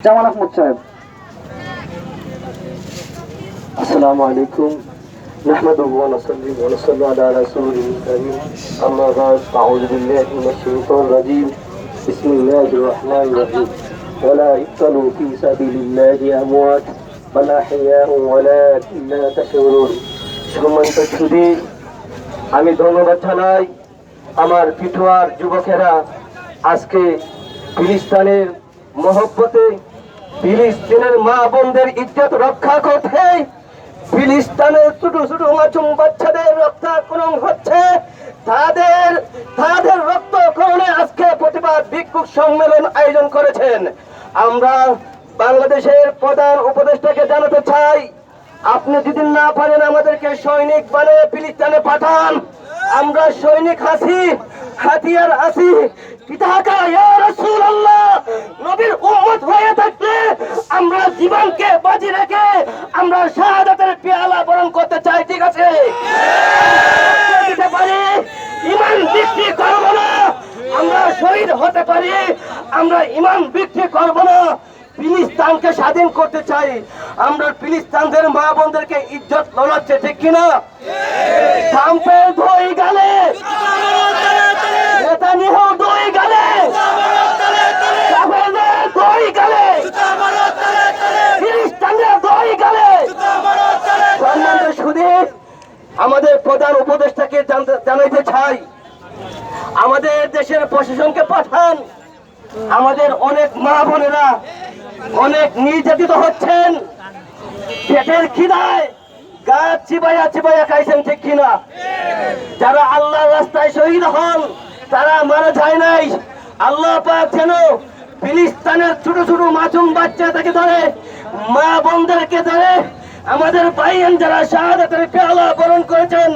জামাল আহমদ সাহেব السلام عليكم نحمده ونصلي ونصلي على رسوله الكريم أما بعد أعوذ بالله من الشيطان الرجيم بسم الله الرحمن الرحيم ولا يقتلوا في سبيل الله أموات بل أحياء ولكن لا تشعرون সম্মানিত সুধী আমি ধন্যবাদ জানাই আমার পিঠুয়ার যুবকেরা আজকে ফিলিস্তানের মহব্বতে ফিলিস্তিনের মা বোনদের ইজ্জত রক্ষা করতে ফিলিস্তানের ছোট ছোট মাছুম বাচ্চাদের রক্তাকরণ হচ্ছে। তাদের তাদের রক্তকরণে আজকে প্রতিবাদ বিক্ষোভ সম্মেলন আয়োজন করেছেন। আমরা বাংলাদেশের প্রধান উপদেষ্টাকে জানাতে চাই, আপনি যদি না পারেন আমাদেরকে সৈনিক বানিয়ে ফিলিস্তানে পাঠান। আমরা সৈনিক হাসি, হাতিয়ার আসি পিতাকা আমরা জীবনকে বাজি রেখে আমরা শাহাদাতের পেয়ালা বরণ করতে চাই ঠিক আছে? দিতে পারি ইমান বিক্রি করব না আমরা শহীদ হতে পারি আমরা ইমান বিক্রি করব না ফিলিস্তানকে স্বাধীন করতে চাই। আমরা ফিলিস্তানদের মা বোনদেরকে ইজ্জত লড়াচ্ছে ঠিক কিনা? ট্রাম্পের দই আমাদের প্রধান উপদেষ্টাকে জানাইতে চাই। আমাদের দেশের প্রশাসনকে পাঠান। আমাদের অনেক মা বোনেরা অনেক নির্যাতিত হচ্ছেন। পেটের খিদায় গাছ চিবাইয়া চিবাইয়া খাইছেন ঠিক কিনা? যারা আল্লাহর রাস্তায় শহীদ হন, তারা মারা যায় নাই। আল্লাহ পাক যেন ফিলিস্তানের ছোট ছোট মাসুম বাচ্চা থেকে ধরে, মা বোনদেরকে ধরে আমাদের ভাইয়েন যারা শাহাদাতের পেয়ালা বরণ করেছেন,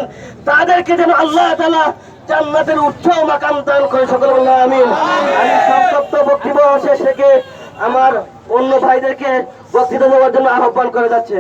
তাদেরকে যেন আল্লাহ তালা জান্নাতের উচ্চ মাকাম দান করে সকল বললাম আমিন। আমি সংক্ষিপ্ত বক্তব্য শেষ থেকে আমার অন্য ভাইদেরকে বক্তৃতা দেওয়ার জন্য আহ্বান করে যাচ্ছে।